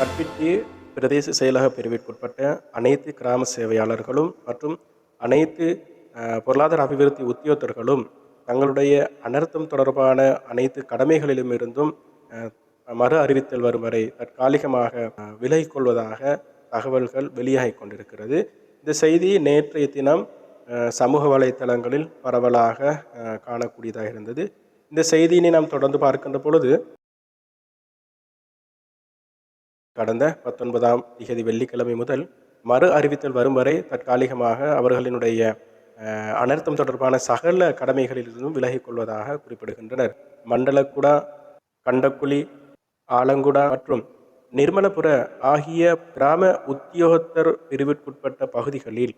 கற்பித்து பிரதேச செயலக பிரிவிற்குட்பட்ட அனைத்து கிராம சேவையாளர்களும் மற்றும் அனைத்து பொருளாதார அபிவிருத்தி உத்தியோகத்தர்களும் தங்களுடைய அனர்த்தம் தொடர்பான அனைத்து கடமைகளிலும் இருந்தும் மறு அறிவித்தல் வரும் வரை தற்காலிகமாக அஹ், விலகிக் கொள்வதாக தகவல்கள் வெளியாகி கொண்டிருக்கிறது. இந்த செய்தி நேற்றைய தினம் சமூக வலைத்தளங்களில் பரவலாக காணக்கூடியதாக இருந்தது. இந்த செய்தியினை நாம் தொடர்ந்து பார்க்கின்ற பொழுது கடந்த பத்தொன்பதாம் திகதி வெள்ளிக்கிழமை முதல் மறு அறிவித்தல் வரும் வரை தற்காலிகமாக அவர்களினுடைய அனர்த்தம் தொடர்பான சகல கடமைகளிலிருந்தும் விலகிக் கொள்வதாக குறிப்பிடுகின்றனர். மண்டலக்குடா கண்டக்குழி ஆலங்குடா மற்றும் நிர்மலபுர ஆகிய கிராம உத்தியோகத்தர் பிரிவிற்குட்பட்ட பகுதிகளில்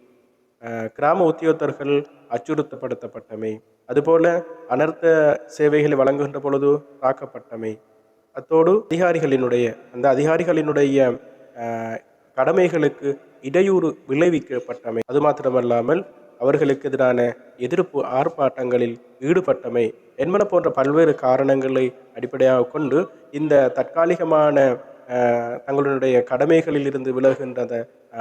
கிராம உத்தியோகத்தர்கள் அச்சுறுத்தப்படுத்தப்பட்டமை அதுபோல அனர்த்த சேவைகளை வழங்குகின்ற பொழுது தாக்கப்பட்டமை அத்தோடு அதிகாரிகளினுடைய அந்த அதிகாரிகளினுடைய கடமைகளுக்கு இடையூறு விளைவிக்கப்பட்டமை. அது மாத்திரமல்லாமல் அவர்களுக்கு எதிரான எதிர்ப்பு ஆர்ப்பாட்டங்களில் ஈடுபட்டமை என்பன போன்ற பல்வேறு காரணங்களை அடிப்படையாக கொண்டு இந்த தற்காலிகமான தங்களுடைய கடமைகளில் இருந்து விலகுகின்ற அந்த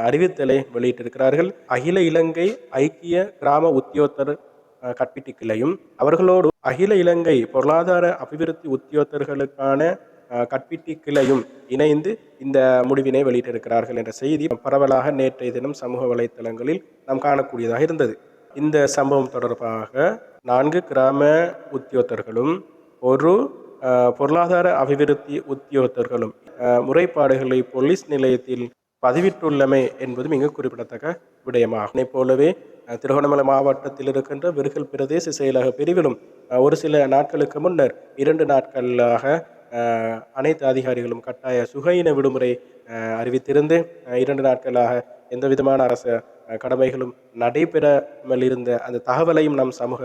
அறிவித்தலை வெளியிட்டிருக்கிறார்கள். அகில இலங்கை ஐக்கிய கிராம உத்தியோத்தர் அஹ், அவர்களோடு அகில இலங்கை பொருளாதார அபிவிருத்தி உத்தியோகத்தர்களுக்கான அஹ், கற்பிட்டி கிளையும் இணைந்து இந்த முடிவினை வெளியிட்டிருக்கிறார்கள் என்ற செய்தி பரவலாக நேற்றைய தினம் சமூக வலைத்தளங்களில் நாம் காணக்கூடியதாக இருந்தது. இந்த சம்பவம் தொடர்பாக நான்கு கிராம உத்தியோகத்தர்களும் ஒரு பொருளாதார அபிவிருத்தி உத்தியோகத்தர்களும் முறைப்பாடுகளை போலீஸ் நிலையத்தில் பதிவிட்டுள்ளமை என்பது மிக குறிப்பிடத்தக்க விடயமாகும். இதை போலவே திருகோணமலை மாவட்டத்தில் இருக்கின்ற விருகல் பிரதேச செயலக பிரிவிலும் ஒரு சில நாட்களுக்கு முன்னர் இரண்டு நாட்களாக அனைத்து அதிகாரிகளும் கட்டாய சுகையின விடுமுறை அறிவித்திருந்து இரண்டு நாட்களாக எந்த விதமான அரசு கடமைகளும் நடைபெறாமல் இருந்த அந்த தகவலையும் நம் சமூக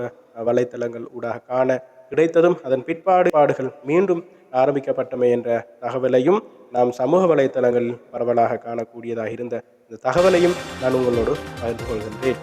வலைத்தளங்கள் ஊடாக காண கிடைத்ததும் அதன் பிற்பாடுபாடுகள் மீண்டும் ஆரம்பிக்கப்பட்டமை என்ற தகவலையும் நாம் சமூக வலைத்தளங்களில் பரவலாக காணக்கூடியதாக இருந்த இந்த தகவலையும் நான் உங்களோடு பகிர்ந்து கொள்கின்றேன்.